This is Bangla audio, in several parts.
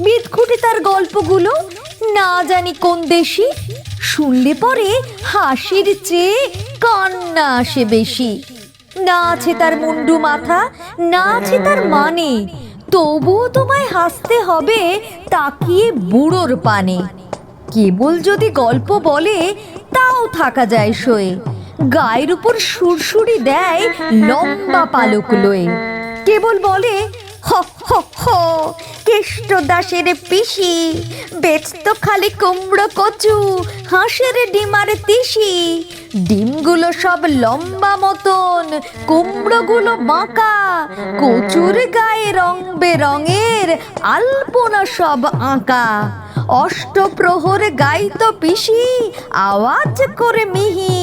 বিদঘুটে তার গল্পগুলো। না জানি কোন দেশি। শুনলে পরে হাসির চেয়ে কান্না আসে বেশি। না আছে তার মুন্ডু মাথা, না আছে তার মানে। তবুও তোমায় হাসতে হবে তাকিয়ে বুড়োর পানে। কেবল যদি গল্প বলে, তাও থাকা যায় শোয়ে গায়ের উপর সুরসুরি দেয় লম্বা পালক লয়ে। কেবল বলে হ হ হ কেষ্ট দাসের পিসি। বেচত খালি কুমড়ো কচু, হাঁসের ডিমার তিসি। ডিমগুলো সব লম্বা মতন, কুমড়োগুলো বাঁকা। কচুর গায়ে রং বেরঙের, আলপনা সব আঁকা। অষ্টপ্রহর গাইতো পিসি, আওয়াজ করে মিহি।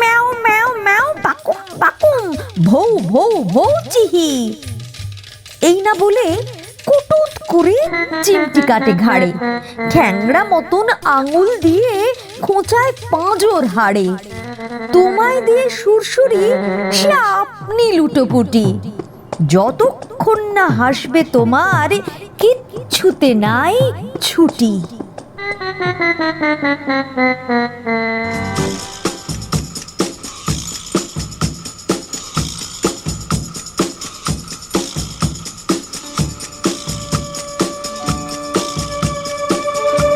ম্যাও ম্যাও ম্যাও, বাকুম বাকুম, ভৌ ভৌ ভৌ, চিহি। এই না বলে কুটুট করে চিমটি কাটে ঘাড়ে। ঠ্যাংরা মতন আঙুল দিয়ে খোঁচায় পাঁজর হাড়ে। তোমায় দিয়ে সুরসুরি সে আপনি লুটোপুটি। যতক্ষণ না হাসবে তোমার, কিচ্ছুতে নাই ছুটি।